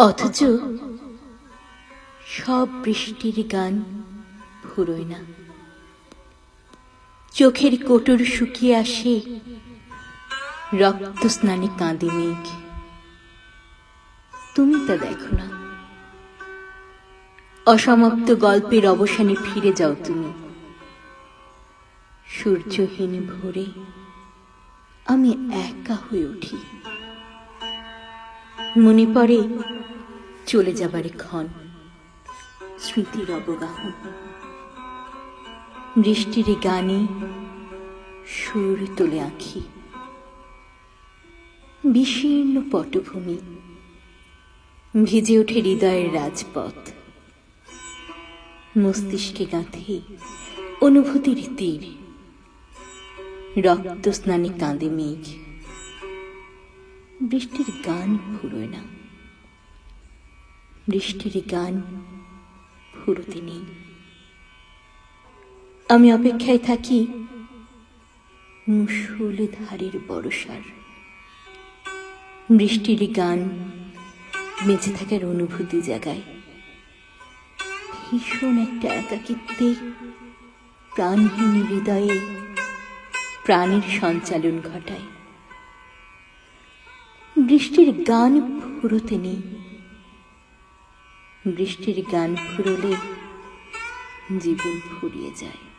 অথচ সব বৃষ্টির গান ফুরোয় না। চোখের কোটর শুকিয়ে আসে রক্ত স্নানে কাঁদে মেঘ। তুমি তা দেখো না। অসমাপ্ত গল্পের অবসানে ফিরে যাও তুমি। সূর্যহীন ভোরে আমি একা হয়ে উঠি। মনে পড়ে চলে যাবার ক্ষণ। স্মৃতির অবগাহন। বৃষ্টির গানে সুর তোলে আঁখি। বিশীর্ণ পটভূমি। ভিজে ওঠে হৃদয়ের রাজপথ। মস্তিষ্কে গাঁথে অনুভূতির তীর। রক্ত স্নানে কাঁদে মেঘ। বৃষ্টির গান ফুরোয় না। বৃষ্টির গান ফুরোতে নেই আমি অপেক্ষায় থাকি মুসুল ধারের বড়সার। বৃষ্টির গান বেঁচে থাকার অনুভূতি জাগায়। ভীষণ একটা একাকিত্বে, প্রাণহীন হৃদয়ে প্রাণের সঞ্চালন ঘটায়। বৃষ্টির গান ফুরোতে নেই বৃষ্টির গান ফুরলে জীবন ফুরিয়ে যায়।